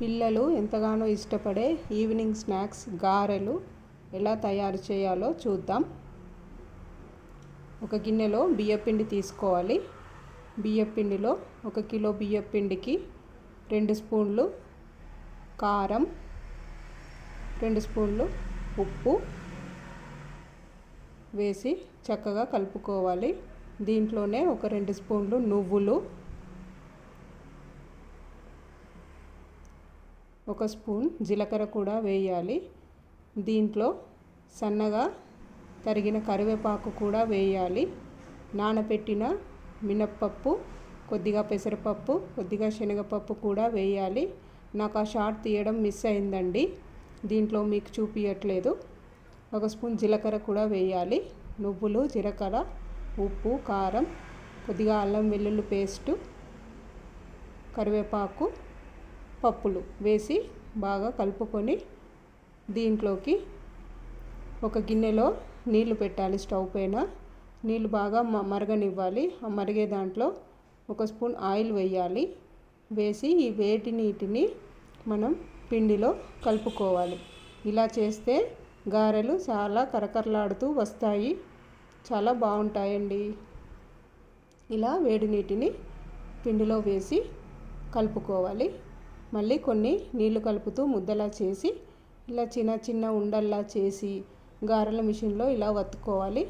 పిల్లలు ఎంతగానో ఇష్టపడే ఈవినింగ్ స్నాక్స్ గారెలు ఎలా తయారు చేయాలో చూద్దాం. ఒక గిన్నెలో బియ్యపిండి తీసుకోవాలి. బియ్యపిండిలో ఒక కిలో బియ్యపిండికి రెండు స్పూన్లు కారం రెండు స్పూన్లు ఉప్పు వేసి చక్కగా కలుపుకోవాలి. దీంట్లోనే ఒక రెండు స్పూన్లు నువ్వులు ఒక స్పూన్ జీలకర్ర కూడా వేయాలి. దీంట్లో సన్నగా తరిగిన కరివేపాకు కూడా వేయాలి. నానబెట్టిన మినప్పప్పు కొద్దిగా పెసరపప్పు కొద్దిగా శనగపప్పు కూడా వేయాలి. నాకు ఆ షార్ట్ తీయడం మిస్ అయిందండి. దీంట్లో మీకు చూపించట్లేదు ఒక స్పూన్ జీలకర్ర కూడా వేయాలి. నువ్వులు జీలకర్ర ఉప్పు కారం కొద్దిగా అల్లం వెల్లుల్లి పేస్టు కరివేపాకు పప్పులు వేసి బాగా కలుపుకొని దీంట్లోకి ఒక గిన్నెలో నీళ్ళు పెట్టాలి స్టవ్ పైన. నీళ్ళు బాగా మరగనివ్వాలి. ఆ మరిగే దాంట్లో ఒక స్పూన్ ఆయిల్ వేయాలి. వేసి ఈ వేడి నీటిని మనం పిండిలో కలుపుకోవాలి. ఇలా చేస్తే గారెలు చాలా కరకరలాడుతూ వస్తాయి. చాలా బాగుంటాయండి. ఇలా వేడి నీటిని పిండిలో వేసి కలుపుకోవాలి. మళ్ళీ కొన్ని నీళ్ళు కలుపుతూ ముద్దలా చేసి ఇలా చిన్న చిన్న ఉండల్లా చేసి గారెల మిషన్లో ఇలా వత్తుకోవాలి.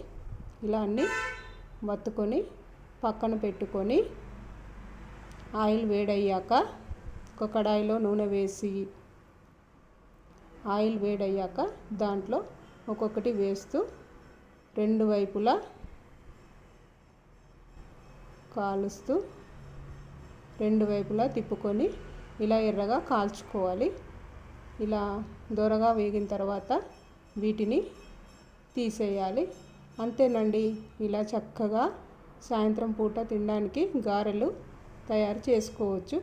ఇలా అన్ని వత్తుకొని పక్కన పెట్టుకొని ఆయిల్ వేడయ్యాక ఒక కడాయిలో నూనె వేసి ఆయిల్ వేడయ్యాక దాంట్లో ఒక్కొక్కటి వేస్తూ రెండు వైపులా కాలుస్తూ రెండు వైపులా తిప్పుకొని ఇలా ఎర్రగా కాల్చుకోవాలి. ఇలా దొరగా వేగిన తర్వాత వీటిని తీసేయాలి. అంతేనండి. ఇలా చక్కగా సాయంత్రం పూట తినడానికి గారెలు తయారు చేసుకోవచ్చు.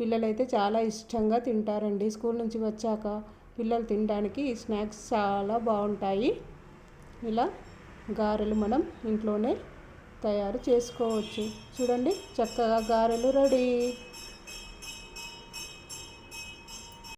పిల్లలైతే చాలా ఇష్టంగా తింటారండి. స్కూల్ నుంచి వచ్చాక పిల్లలు తినడానికి ఈ స్నాక్స్ చాలా బాగుంటాయి. ఇలా గారెలు మనం ఇంట్లోనే తయారు చేసుకోవచ్చు. చూడండి చక్కగా గారెలు రెడీ.